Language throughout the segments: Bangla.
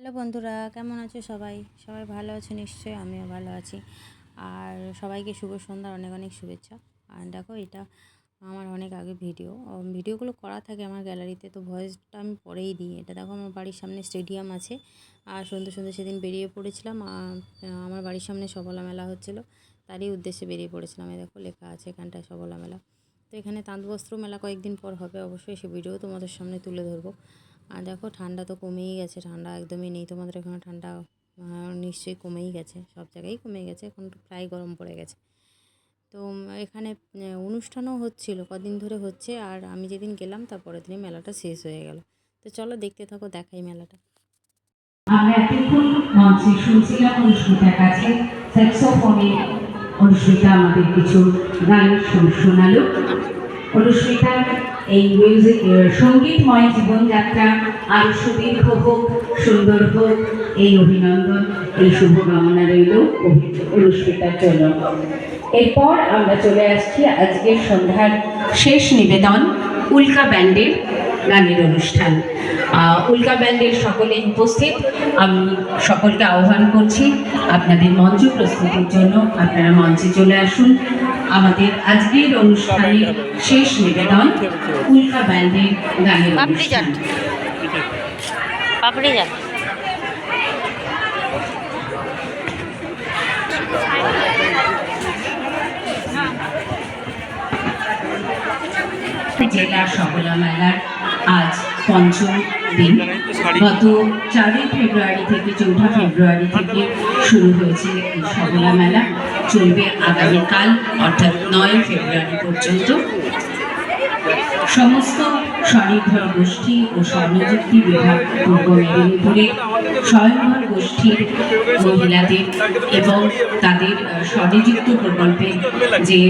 হ্যালো বন্ধুরা, কেমন আছো সবাই? সবাই ভালো আছো? নিশ্চয়ই আমিও ভালো আছি। আর সবাইকে শুভ সন্ধ্যার অনেক অনেক শুভেচ্ছা। আর দেখো, এটা আমার অনেক আগে ভিডিও। ভিডিওগুলো করা থাকে আমার গ্যালারিতে, তো ভয়েসটা আমি পরেই দিই। এটা দেখো, আমার বাড়ির সামনে স্টেডিয়াম আছে। আর সন্ধ্যে সন্ধ্যে সেদিন বেরিয়ে পড়েছিলাম। আমার বাড়ির সামনে সবলা মেলা হচ্ছিল। তারই উদ্দেশ্যে বেরিয়ে পড়েছিলাম। এই দেখো, লেখা আছে এখানটায় সবলা মেলা। তো এখানে তাঁতবস্ত্র মেলা কয়েকদিন পর হবে। অবশ্যই সে ভিডিও তোমাদের সামনে তুলে ধরবো। আর দেখো ঠান্ডা তো কমেই গেছে, ঠান্ডা একদমই নেই। তোমাদের এখানে ঠান্ডা নিশ্চয়ই কমেই গেছে, সব জায়গায় কমে গেছে, এখন প্রায় গরম পড়ে গেছে। তো এখানে অনুষ্ঠানও হচ্ছিল, কদিন ধরে হচ্ছে, আর আমি যেদিন গেলাম তারপরের দিনই মেলাটা শেষ হয়ে গেল। তো চলো দেখতে থাকো, দেখাই মেলাটা। আমরা এতক্ষণ মঞ্চে শুনছিলাম অনুষ্মিতার কাছে স্যাক্সোফোনে আমাদের কিছু গান শোনালো। অনুষ্মিতার এই মিউজিক সঙ্গীতময় জীবনযাত্রা আরও সুদীর্ঘ হোক, সুন্দর হোক, এই অভিনন্দন, এই শুভকামনা রইল অনুষ্মিতার জন্য। এরপর আমরা চলে আসছি আজকের সন্ধ্যার শেষ নিবেদন, উল্কা ব্যান্ডের গানের অনুষ্ঠান। উল্কা ব্যান্ডের সকলেই উপস্থিত, আমি সকলকে আহ্বান করছি আপনাদের মঞ্চ প্রস্তুতির জন্য, আপনারা মঞ্চে চলে আসুন। আমাদের আজকের অনুষ্ঠানের শেষ নিবেদন উল্কা ব্যান্ডের গানের অনুষ্ঠান। পাপড়ি চাট জেলা সফলা মেলার আজ পঞ্চম দিন। গত চারই ফেব্রুয়ারি থেকে চৌঠা ফেব্রুয়ারি থেকে শুরু হয়েছে এই সফলা মেলা চলবে আগামীকাল অর্থাৎ নয় ফেব্রুয়ারি পর্যন্ত। সমস্ত স্বনির্ভর গোষ্ঠী ও স্বর্ণযুক্তি বিভাগ পূর্ব মেদিনীপুরের স্বয়ংভর গোষ্ঠীর মহিলাদের এবং তাদের স্বনিযুক্ত প্রকল্পের যে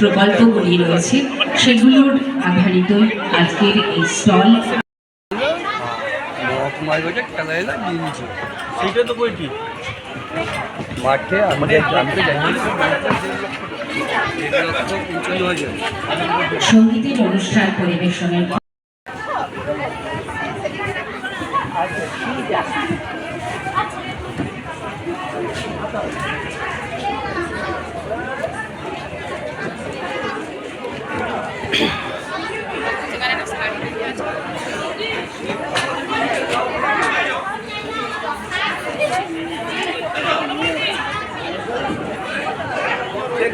প্রকল্পগুলি রয়েছে সেগুলোর আধারিত আজকের এই স্টল। সেইটা তো বইটি। মাঠে আমাদের গ্রামে জানিয়েছি দেড় লক্ষ পঞ্চান্ন হাজার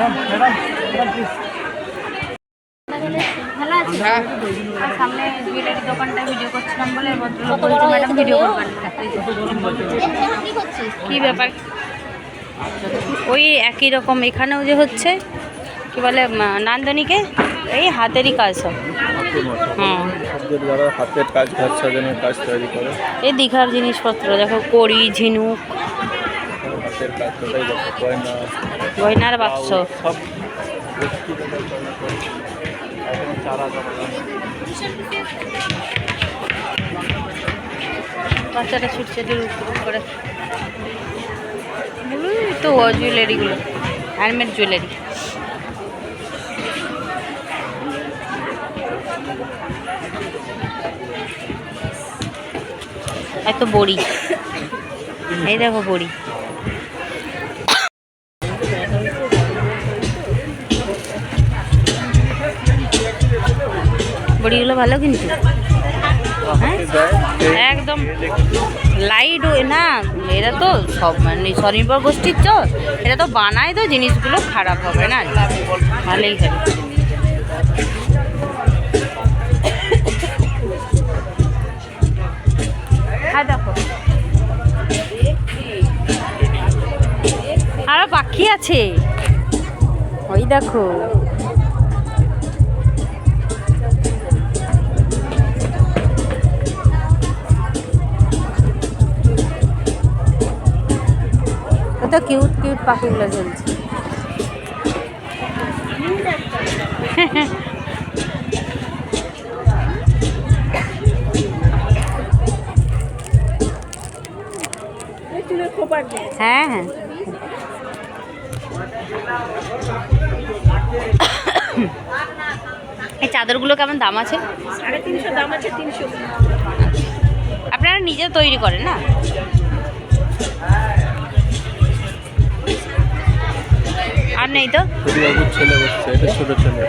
সঙ্গীতের অনুষ্ঠান পরিবেশনের পর ভালো আছে। আর সামনে জুয়েলারি দোকানটা ভিডিও করছিলাম বলে ভদ্রলোক বলছে ম্যাডাম ভিডিও করবেন কি ব্যাপার? ওই একই রকম এখানেও যে হচ্ছে কি বলে নান্দনিকে এই হাতেরই কাজ সব। হ্যাঁ। হাতের কাজ ঘর সাজানোর কাজ তৈরি করে। এই দীঘার জিনিসপত্র দেখো কড়ি ঝিনুক গয়না গয়নার বাক্স। সব চারা বাচ্চাটা ছুটছে দূর করে। তো জুয়েলারিগুলো হ্যান্ডমেড জুয়েলারি এত বড়ি। এই দেখো বড়ি। বড়িগুলো ভালো কিন্তু। হ্যাঁ? একদম লাইট না, এরা তো সব মানে স্বনির্ভর গোষ্ঠীর তো এটা তো বানায় তো, জিনিসগুলো খারাপ হবে না। ভালোই হবে। হ্যাঁ দেখো। কি আছে। ওই দেখো। কত কিউট কিউট পাখিগুলো চলছে হ্যাঁ হ্যাঁ। এই চাদরগুলো কেমন দাম আছে? দাম আছে আপনারা নিজে তৈরি করেন না? আর নেই তো? ছোটবাবুর ছেলে বসছে এটা ছোট ছেলে।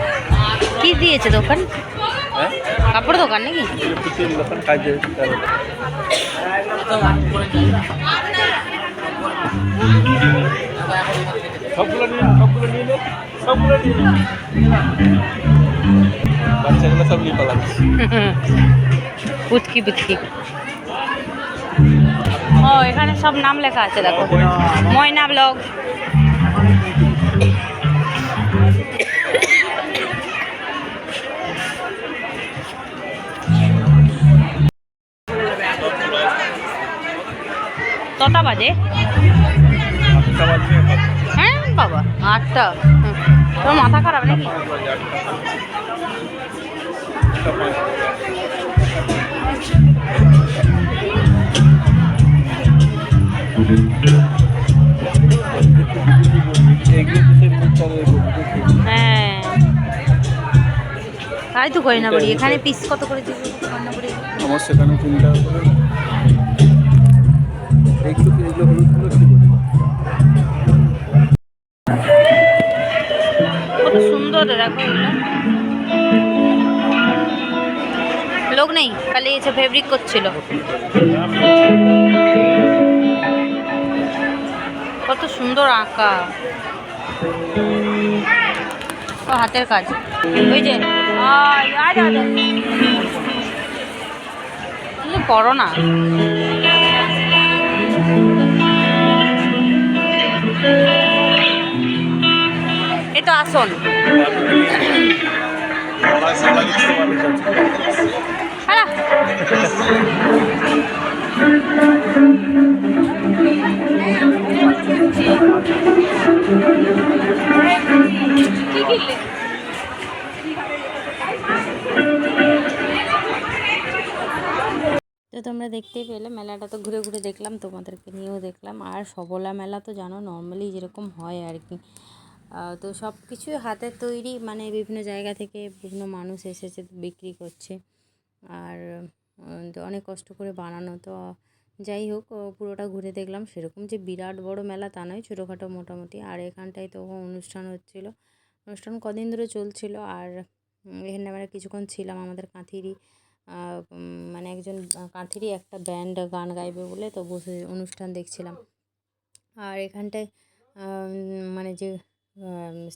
কি দিয়েছে দোকান? হ্যাঁ? কাপড় দোকান নাকি? দোকান কাজে সবগুলো নিয়ে সবগুলো নিয়ে সবগুলো বাচ্চাগুলো সব নিয়ে পালাচ্ছে। পুচকি পুচকি ও এখানে সব নাম লেখা আছে দেখো। ময়না ব্লগ। কটা বাজে। হ্যাঁ বাবা আটটা। তোর মাথা খারাপ নাকি। হ্যাঁ। তাই তো করি না করি। এখানে পিস কত করে দিবি? রান্না করে আমার সেখানে তিন টাকা করে। এগুলো এগুলো হলুদগুলো কি বলি কত সুন্দর লোক নেই, খালি এসে ফেব্রিক করছিল। কত সুন্দর আঁকা। ও, হাতের কাজ। ওই যে করো না। আসন। তো তোমরা দেখতেই পেলে, মেলাটা তো ঘুরে ঘুরে দেখলাম, তোমাদেরকে নিয়েও দেখলাম। আর সবলা মেলা তো জানো নর্মালি যেরকম হয় আর কি। তো সব কিছুই হাতের তৈরি মানে বিভিন্ন জায়গা থেকে বিভিন্ন মানুষ এসেছে বিক্রি করছে। আর অনেক কষ্ট করে বানানো। তো যাই হোক পুরোটা ঘুরে দেখলাম, সেরকম যে বিরাট বড় মেলা তা নয়, ছোটোখাটো মোটামুটি। আর এখানটায় তো অনুষ্ঠান হচ্ছিল। অনুষ্ঠান কদিন ধরে চলছিল, আর এখানে আমরা কিছুক্ষণ ছিলাম আমাদের কাঁথিরই মানে একজন কাঁথিরই একটা ব্যান্ড গান গাইবে বলে, তো বসে অনুষ্ঠান দেখছিলাম। আর এখানটায় মানে যে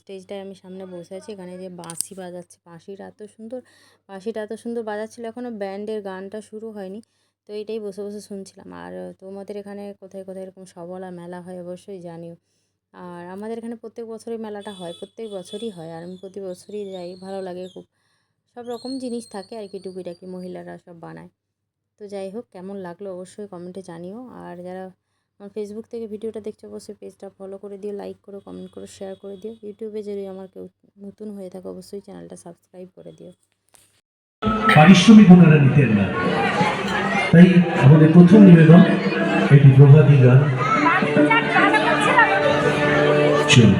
স্টেজটায় আমি সামনে বসে আছি। এখানে যে বাঁশি বাজাচ্ছে, বাঁশিটা এত সুন্দর, বাঁশিটা এত সুন্দর বাজাচ্ছিল। এখনও ব্যান্ডের গানটা শুরু হয়নি, তো এইটাই বসে বসে শুনছিলাম। আর তোমাদের এখানে কোথায় কোথায় এরকম সবলা মেলা হয় অবশ্যই জানিও। আর আমাদের এখানে প্রত্যেক বছরই মেলাটা হয়, প্রত্যেক বছরই হয়। আর আমি প্রতি বছরই যাই, ভালো লাগে খুব। সব রকম জিনিস থাকে আর কি, টুকিটাকি মহিলারা সব বানায়। তো যাই হোক, কেমন লাগল অবশ্যই কমেন্টে জানিও। আর যারা আমার ফেসবুক থেকে ভিডিওটা দেখছ অবশ্যই পেজটা ফলো করে দিও লাইক করো কমেন্ট করো শেয়ার করে দিও। ইউটিউবে যদি আমার কেউ নতুন হয়ে থাকে অবশ্যই চ্যানেলটা সাবস্ক্রাইব করে দিও। পারিশ্রমিক ওনারা নিতেন না। তাই আমাদের প্রথম নিবেদন এটি প্রভাতী গান। চলুন।